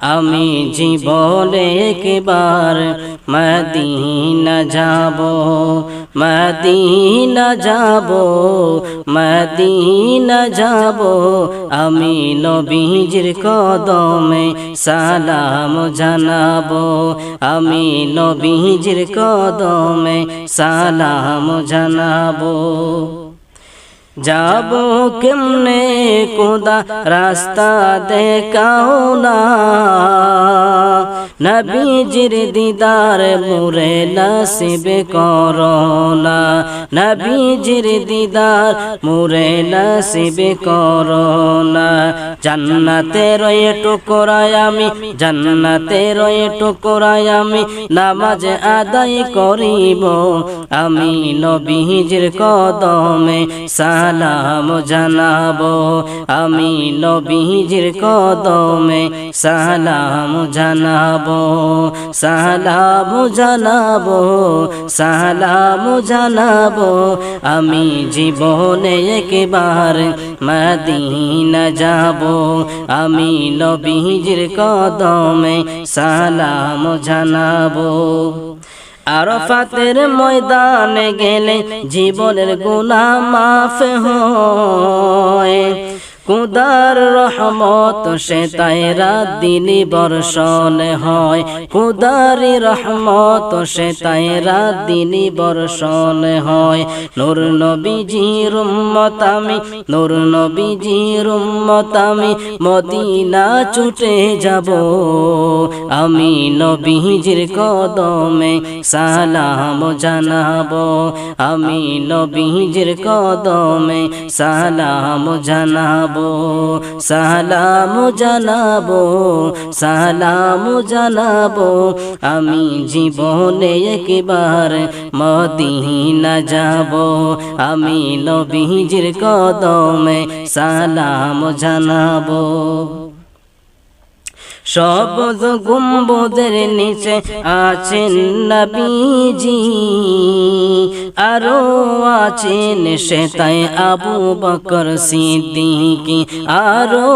আমি জীবনে একবার মদিনা যাব মদিনা যাব মদিনা যাব। আমি নবীজির কদমে সালাম জানাব, আমি নবীজির কদমে সালাম জানাব। যাব কেমনে কোদা রাস্তা দেখাও না নবীজির দিদার মুরে নসিবে করোনা। নবীজির দিদার মুরে নসিবে করোনা। জান্নাতে রয়ে টুকরায় আমি, জান্নাতে রয়ে টুকরায় আমি নামাজ আদায় করিব। আমি নবীজির কদমে সালাম জানাব। আমি নবীজির কদমে সালাম জানাব। সালাম জানাব সালাম জানাব। আমি জীবনে একবার মদিনা যাব। আমি নবীজির কদমে সালাম জানাব। আরফাতের ময়দানে গেলে জীবনের গুণা মাফ হয়। কুদার রহমত সে তাই রাত দিনই বর্ষণ হয়। কুদারি রহমত সে তাই রাত দিনই বর্ষণ হয়। নূর নবীজির উম্মত আমি, নূর নবীজির উম্মত আমি, মদিনা ছুটে যাব। আমি নবীজির কদমে সালাম জানাব। আমি নবীজির কদমে সালাম জানাব। সালাম জানাব সালাম জানাব। আমি জীবনে একবার মদিনা যাব। আমি নবীজির কদমে সালাম জানাব। সবজ গুম্বদের নিচে আছেন নবীজি, আরও আছেন সে তাই আবু বকর সিদ্দিকি, আরও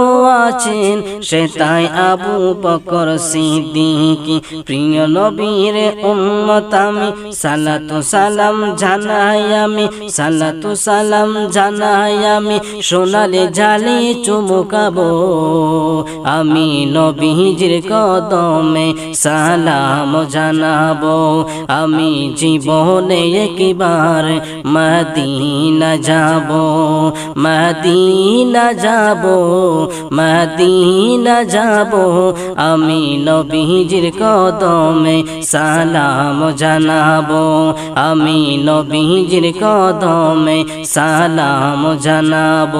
আছেন সে তাই আবু বকর সিদ্দিকি। প্রিয় নবীর উম্মত আমি, সালাতু সালাম জানাই আমি, সালাতু সালাম জানাই আমি, সোনালে জালে চুমুকাবো। আমি নবীজির কদমে সালাম জানাব। আমি জীবনে একবার মদিনা যাব। মদিনা যাব মদিনা যাব। আমি নবীজির কদমে সালাম জানাব। আমি নবীজির কদমে সালাম জানাব।